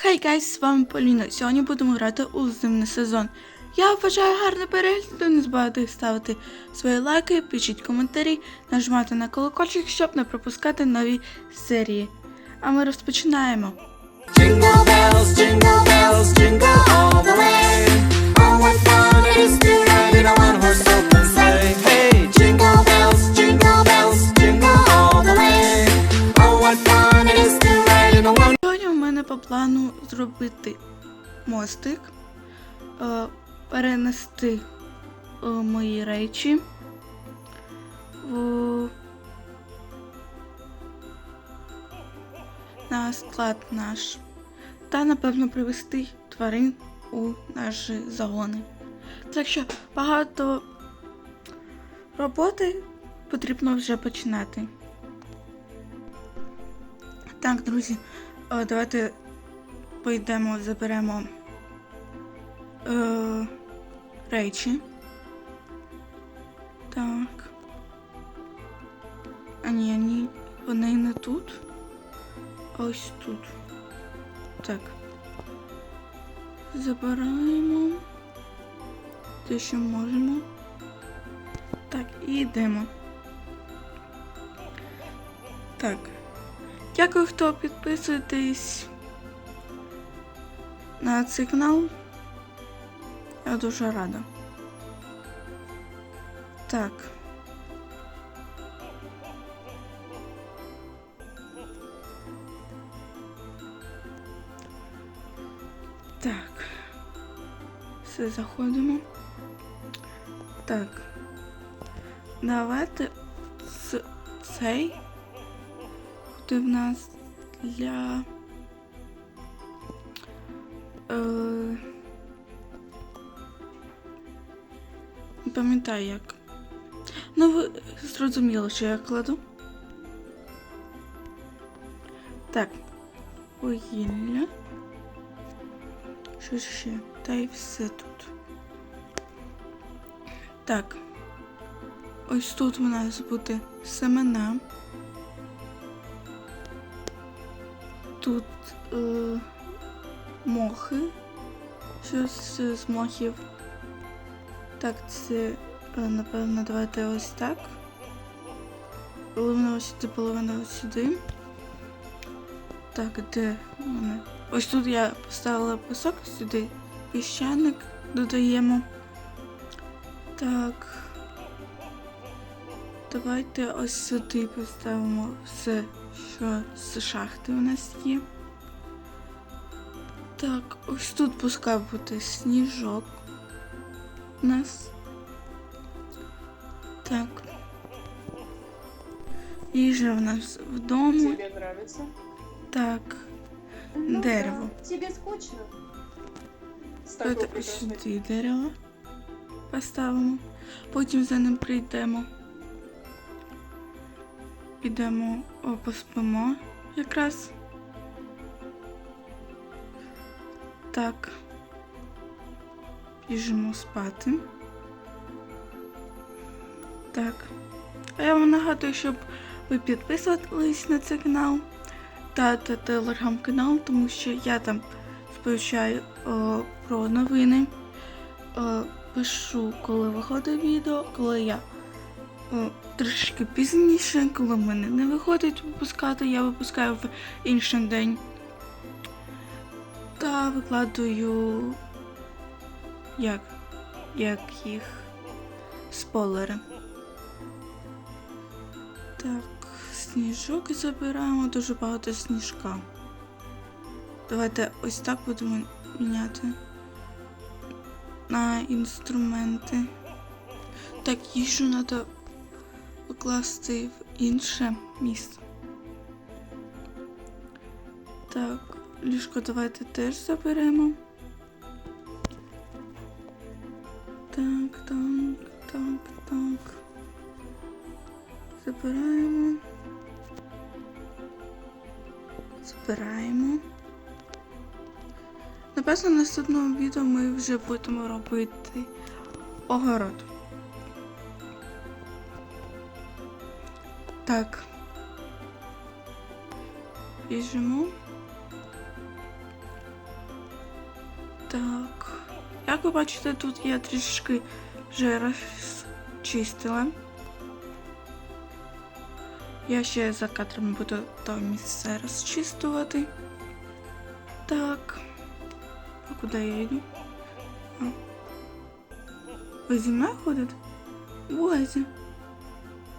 Хей гайс, з вами Поліна. Сьогодні будемо грати у зимний сезон. Я вважаю гарний перегляд, не забувайте ставити свої лайки, пишіть коментарі, нажимати на колокольчик, щоб не пропускати нові серії. А ми розпочинаємо. Jingle bells, jingle bells, jingle all the way. Мене по плану зробити мостик, е, перенести е, мої речі в... на склад наш. Та, напевно, привезти тварин у наші загони. Так що багато роботи потрібно вже починати. Так, друзі, е, давайте пойдемо, заберемо е, речі. Так. А ні, ні, вони не тут. Ось тут. Так. Забираємо. Те, що можемо. Так, і йдемо. Так. Дякую, хто підписуєтесь на цей канал. Я дуже рада. Так. Так. Все, заходимо. Так. Давайте цей буде в нас для. Е, пам'ятаю як. Ну, ви зрозуміли, що я кладу. Так. Вугілля. Що ще? Та й все тут. Так. Ось тут у нас буде семена. Тут е, мохи. Щось з мохів. Так, це, е, напевно, давайте ось так. Половина ось сюди, половина ось сюди. Так, де мене? Ось тут я поставила пісок, сюди піщаник додаємо. Так. Давайте ось сюди поставимо все, що з шахти у нас є. Так, ось тут пускай буде сніжок у нас. Так. Їжа у нас вдома. Тебе нравится? Так. Ну Дерево. да. Тебе скучно? Ось сюди дерево поставимо. Потім за ним прийдемо. Підемо, о, поспимо якраз. Так. Біжимо спати. Так. А я вам нагадую, щоб ви підписувались на цей канал та, та телеграм-канал, тому що я там сповіщаю о, про новини. О, пишу, коли виходить відео, коли я о, трішки пізніше, коли в мене не виходить випускати, я випускаю в інший день. Та викладаю як, як їх спойлери. Так, сніжок забираємо, дуже багато сніжка. Давайте ось так будемо міняти на інструменти. Так, їжу треба покласти в інше місце. Так, ліжко давайте теж заберемо. Так, так, так, так. Забираємо. Збираємо. Напевно, в наступному відео ми вже будемо робити огород. Так. Біжимо. Так. Як ви бачите, тут я трішки вже розчистила. Я ще за кадром буду то місце розчистувати. Так. А куди я йду? А. Ви зі мною ходите? Бозі.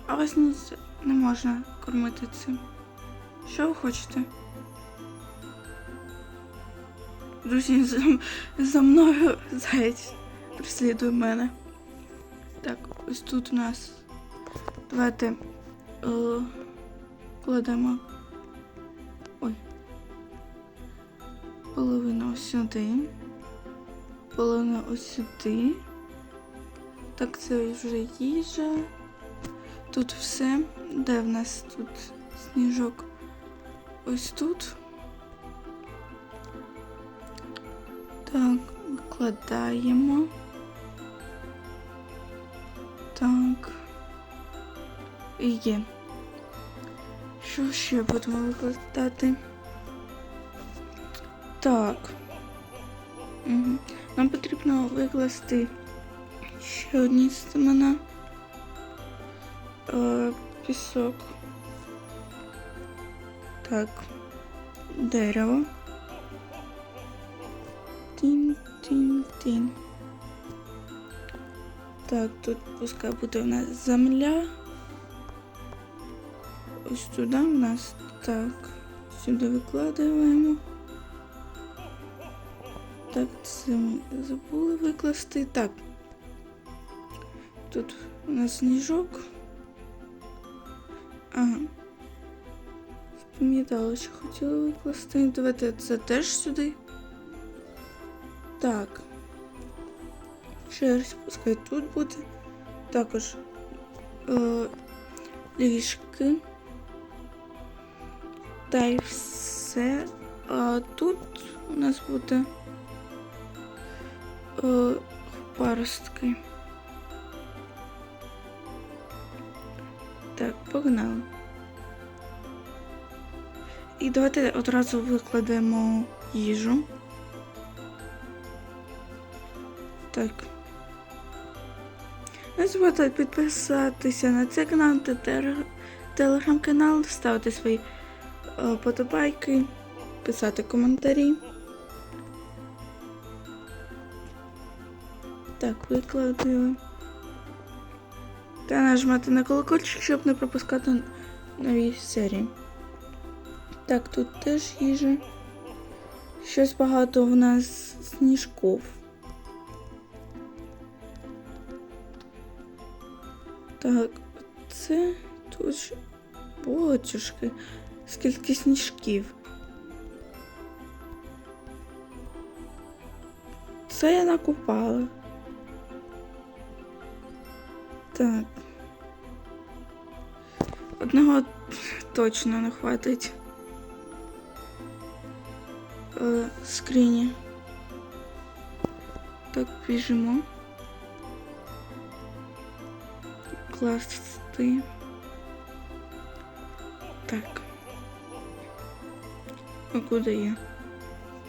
А вас не, не можна кормити цим. Що ви хочете? Друзі, за, за мною заєць преслідує мене. Так, ось тут у нас. Давайте е, кладемо. Ой. Половину ось сюди. Половину ось сюди. Так, це вже їжа. Тут все. Де в нас тут сніжок? Ось тут. Так, викладаємо. Так. І є. Що ще будемо викладати? Так. Угу. Нам потрібно викласти ще одні семена. Пісок. Так. Дерево. Тін-тін-тін. Так, тут пускай буде у нас земля. Ось туди у нас так. Сюди викладаємо. Так, це ми забули викласти. Так. Тут у нас сніжок. Ага. Спам'ятала, що хотіла викласти. Давайте це теж сюди. Так. Шерсть, пускай тут буде. Також е, ліжки. Та й все. А тут у нас буде е, паростки. Так, погнали. І давайте одразу викладемо їжу. Так. Не забудьте підписатися на цей канал телеграм-канал, ставити свої е, подобайки, писати коментарі. Так, викладаю. Та нажимати на колокольчик, щоб не пропускати нові серії. Так, тут теж їжа. Щось багато в нас сніжков. Так, це тут Бочушки, скільки сніжків. Це я накупала. Так. Одного точно не хватить. Е, скрині. Так, біжимо. Класти. Так. А куди я?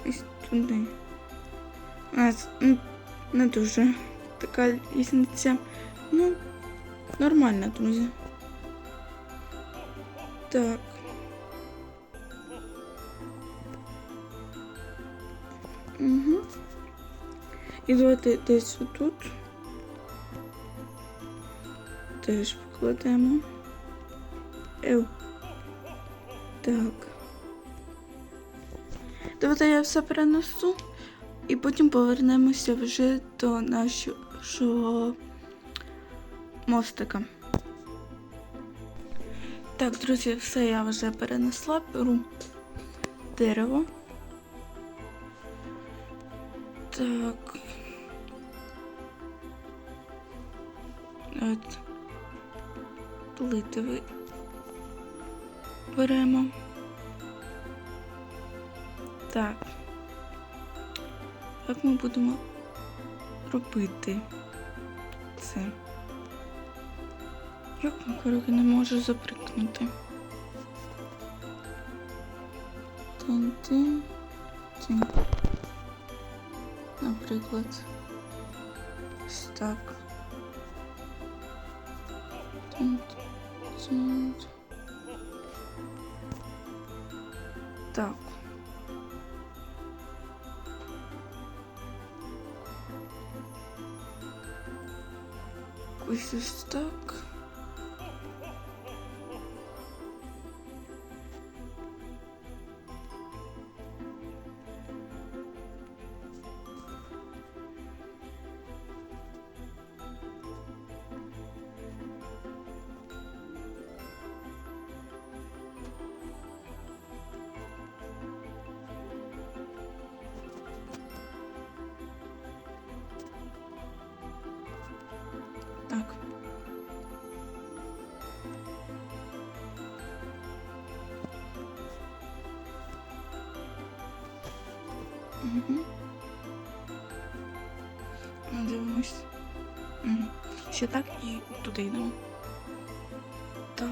Ось туди. А, з- м, не дуже така лісниця. Ну, Нормально, друзі. Так. Угу. І давайте десь отут. Теж покладемо. Ев. Так. Давайте я все перенесу і потім повернемося вже до нашого мостика. Так, друзі, все я вже перенесла, беру дерево. Так. От. Плити беремо. Так. Як ми будемо робити це? Як макароки не можу заприкнути? Тин-тин. Тин. наприклад. Ось так. Тут, тут. Так. Ось ось. Так. Угу. Дивимось. Угу. Ще так і туди йдемо. Так.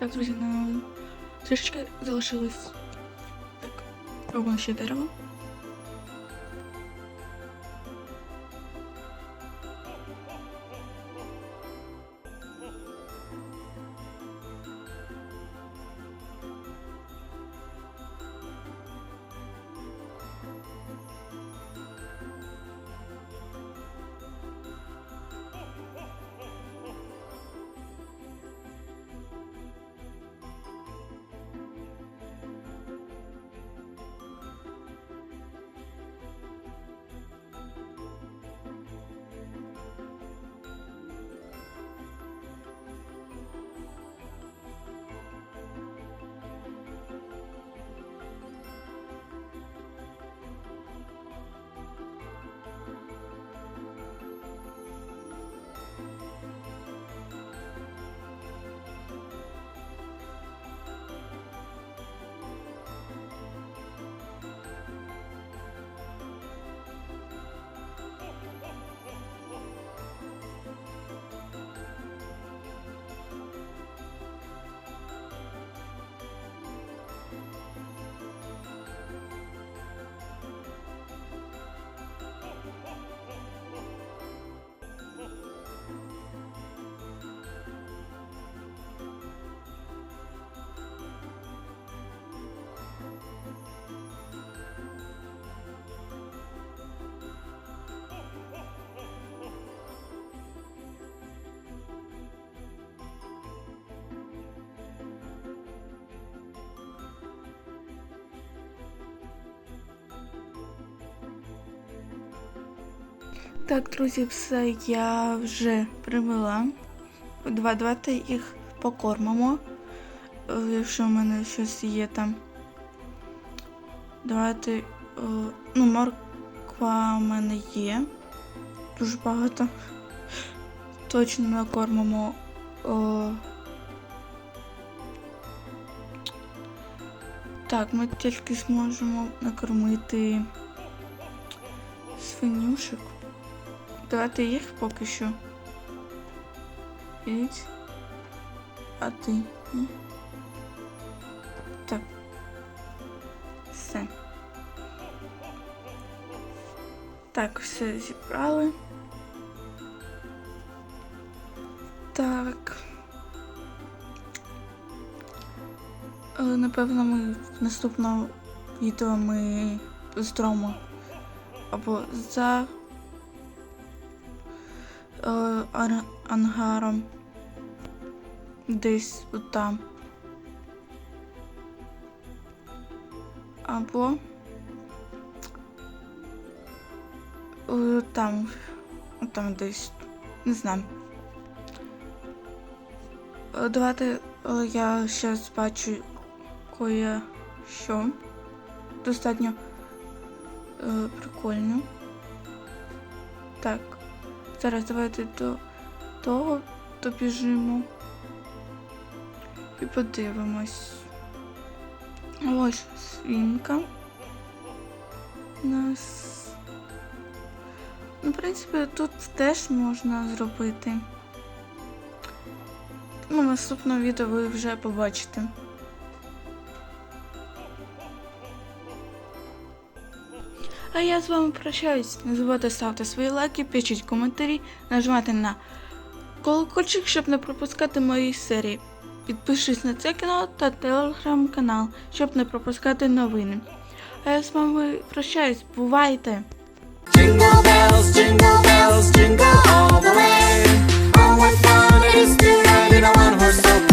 Так, друзі, на трішечки залишилось. Так, робимо ще дерево. Так, друзі, все я вже примила. Два, давайте їх покормимо. Е, Якщо в мене щось є там. Давайте. е, Ну, морква в мене є. Дуже багато. Точно накормимо. О... Так, ми тільки зможемо накормити свинюшек. Давайте їх поки що. Ідь. А ти? Ні? Так. Все. Так, все зібрали. Так. Напевно, ми в наступному відео ми зробимо або за е, ар- ангаром. Десь там. Або там. Там десь. Не знаю. Е, Давайте я зараз бачу кое що. Достатньо е, прикольно. Так. Зараз давайте до того добіжимо. І подивимось. Ось свінка. У нас. Ну, в принципі, тут теж можна зробити. Ну, в наступному відео ви вже побачите. А я з вами прощаюсь. Не забувайте ставити свої лайки, пишіть коментарі, нажимати на колокольчик, щоб не пропускати мої серії. Підпишись на цей канал та телеграм-канал, щоб не пропускати новини. А я з вами прощаюсь, бувайте! Jingle bells, jingle bells, jingle all the way. Oh, what fun it is to ride in a one-horse open